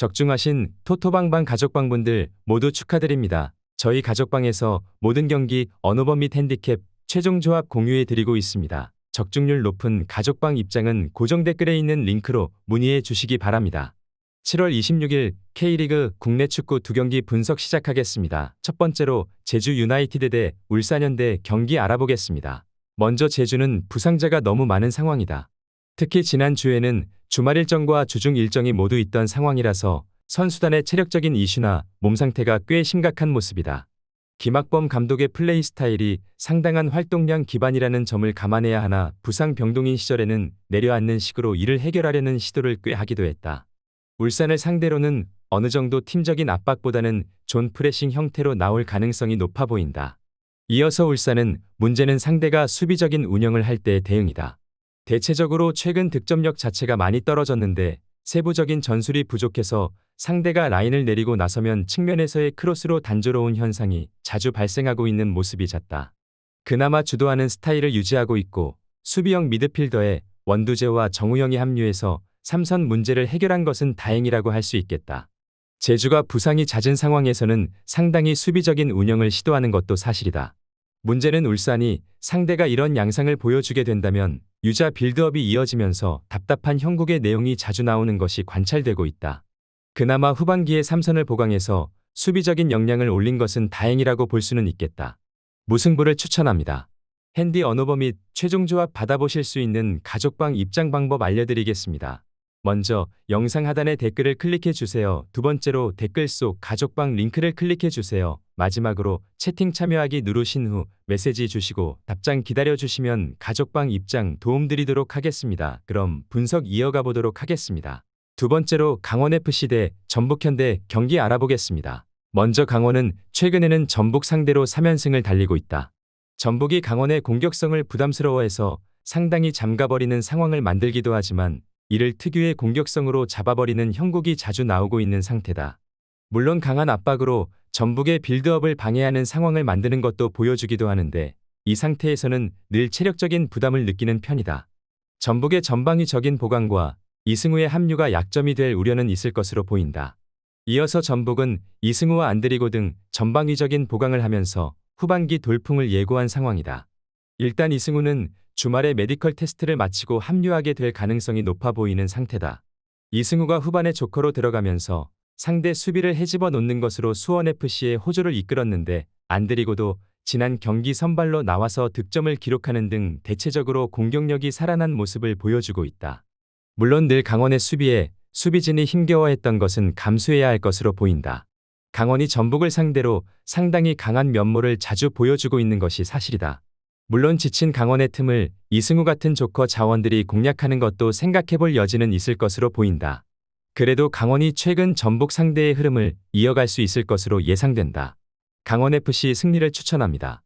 적중하신 토토방방 가족방분들 모두 축하드립니다. 저희 가족방에서 모든 경기 언어범 및 핸디캡 최종 조합 공유해 드리고 있습니다. 적중률 높은 가족방 입장은 고정 댓글에 있는 링크로 문의해 주시기 바랍니다. 7월 26일 K리그 국내 축구 두 경기 분석 시작하겠습니다. 첫 번째로 제주 유나이티드 대 울산현대 경기 알아보겠습니다. 먼저 제주는 부상자가 너무 많은 상황이다. 특히 지난 주에는 주말 일정과 주중 일정이 모두 있던 상황이라서 선수단의 체력적인 이슈나 몸 상태가 꽤 심각한 모습이다. 김학범 감독의 플레이 스타일이 상당한 활동량 기반이라는 점을 감안해야 하나 부상 병동인 시절에는 내려앉는 식으로 이를 해결하려는 시도를 꽤 하기도 했다. 울산을 상대로는 어느 정도 팀적인 압박보다는 존 프레싱 형태로 나올 가능성이 높아 보인다. 이어서 울산은 문제는 상대가 수비적인 운영을 할 때의 대응이다. 대체적으로 최근 득점력 자체가 많이 떨어졌는데 세부적인 전술이 부족해서 상대가 라인을 내리고 나서면 측면에서의 크로스로 단조로운 현상이 자주 발생하고 있는 모습이 잦다. 그나마 주도하는 스타일을 유지하고 있고 수비형 미드필더에 원두재와 정우영이 합류해서 삼선 문제를 해결한 것은 다행이라고 할 수 있겠다. 제주가 부상이 잦은 상황에서는 상당히 수비적인 운영을 시도하는 것도 사실이다. 문제는 울산이 상대가 이런 양상을 보여주게 된다면 유자 빌드업이 이어지면서 답답한 형국의 내용이 자주 나오는 것이 관찰되고 있다. 그나마 후반기에 삼선을 보강해서 수비적인 역량을 올린 것은 다행이라고 볼 수는 있겠다. 무승부를 추천합니다. 핸디 언어버 및 최종 조합 받아보실 수 있는 가족방 입장 방법 알려드리겠습니다. 먼저 영상 하단의 댓글을 클릭해 주세요. 두 번째로 댓글 속 가족방 링크를 클릭해 주세요. 마지막으로 채팅 참여하기 누르신 후 메시지 주시고 답장 기다려 주시면 가족방 입장 도움드리도록 하겠습니다. 그럼 분석 이어가 보도록 하겠습니다. 두 번째로 강원FC 대 전북현대 경기 알아보겠습니다. 먼저 강원은 최근에는 전북 상대로 3연승을 달리고 있다. 전북이 강원의 공격성을 부담스러워해서 상당히 잠가버리는 상황을 만들기도 하지만 이를 특유의 공격성으로 잡아버리는 형국이 자주 나오고 있는 상태다. 물론 강한 압박으로 전북의 빌드업을 방해하는 상황을 만드는 것도 보여주기도 하는데 이 상태에서는 늘 체력적인 부담을 느끼는 편이다. 전북의 전방위적인 보강과 이승우의 합류가 약점이 될 우려는 있을 것으로 보인다. 이어서 전북은 이승우와 안드리고 등 전방위적인 보강을 하면서 후반기 돌풍을 예고한 상황이다. 일단 이승우는 주말에 메디컬 테스트를 마치고 합류하게 될 가능성이 높아 보이는 상태다. 이승우가 후반에 조커로 들어가면서 상대 수비를 헤집어 놓는 것으로 수원FC의 호조를 이끌었는데 안드리고도 지난 경기 선발로 나와서 득점을 기록하는 등 대체적으로 공격력이 살아난 모습을 보여주고 있다. 물론 늘 강원의 수비에 수비진이 힘겨워했던 것은 감수해야 할 것으로 보인다. 강원이 전북을 상대로 상당히 강한 면모를 자주 보여주고 있는 것이 사실이다. 물론 지친 강원의 틈을 이승우 같은 조커 자원들이 공략하는 것도 생각해볼 여지는 있을 것으로 보인다. 그래도 강원이 최근 전북 상대의 흐름을 이어갈 수 있을 것으로 예상된다. 강원FC 승리를 추천합니다.